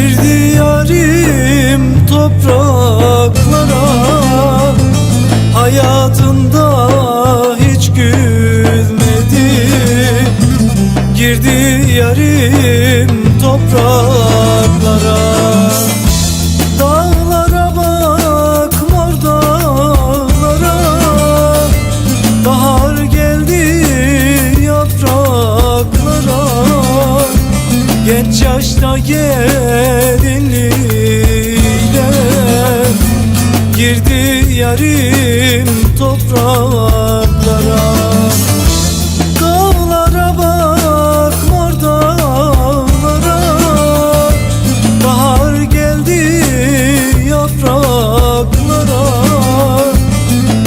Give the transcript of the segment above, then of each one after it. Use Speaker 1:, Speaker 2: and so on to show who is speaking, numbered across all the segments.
Speaker 1: Girdi yarim topraklara Hayatında hiç gülmedi. Girdi yarim topraklara. Dağlara bak mor dağlara Bahar geldi yapraklara. Genç yaşta gel yarim topraklara. Dağlara bak mor dağlara. Bahar geldi yapraklara.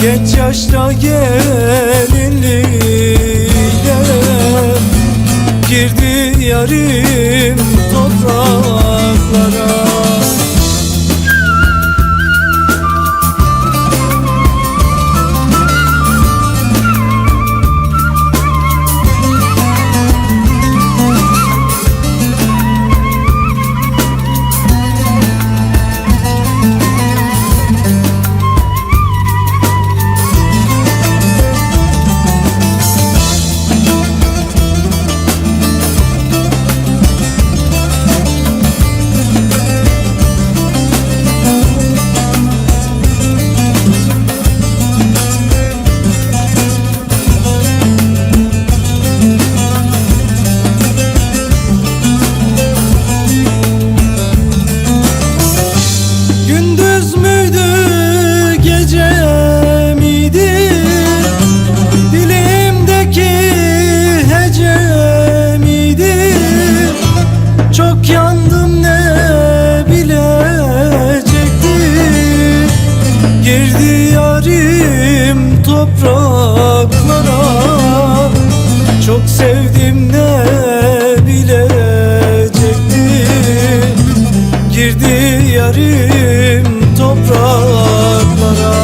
Speaker 1: Genç yaşta gelinliğe Girdi yarim sevdim ne bilecekti Girdi yarim topraklara.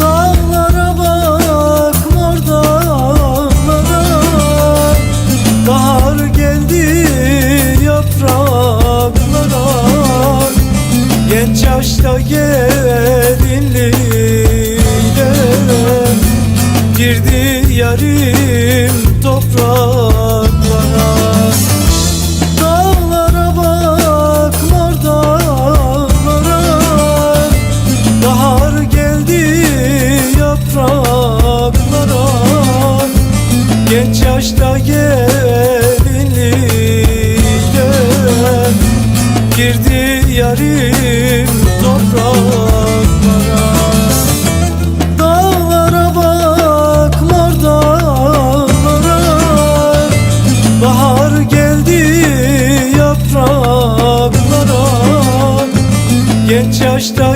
Speaker 1: Dağlara bak mor dağlara. Bahar geldi yapraklara. Genç yaşta gelinliğe Girdi yarim topraklara. Dağlara bak mor dağlara. Bahar geldi yapraklara. Genç yaşta gelinliğe Girdi yarim topraklara yapraklara Genç yaşta gel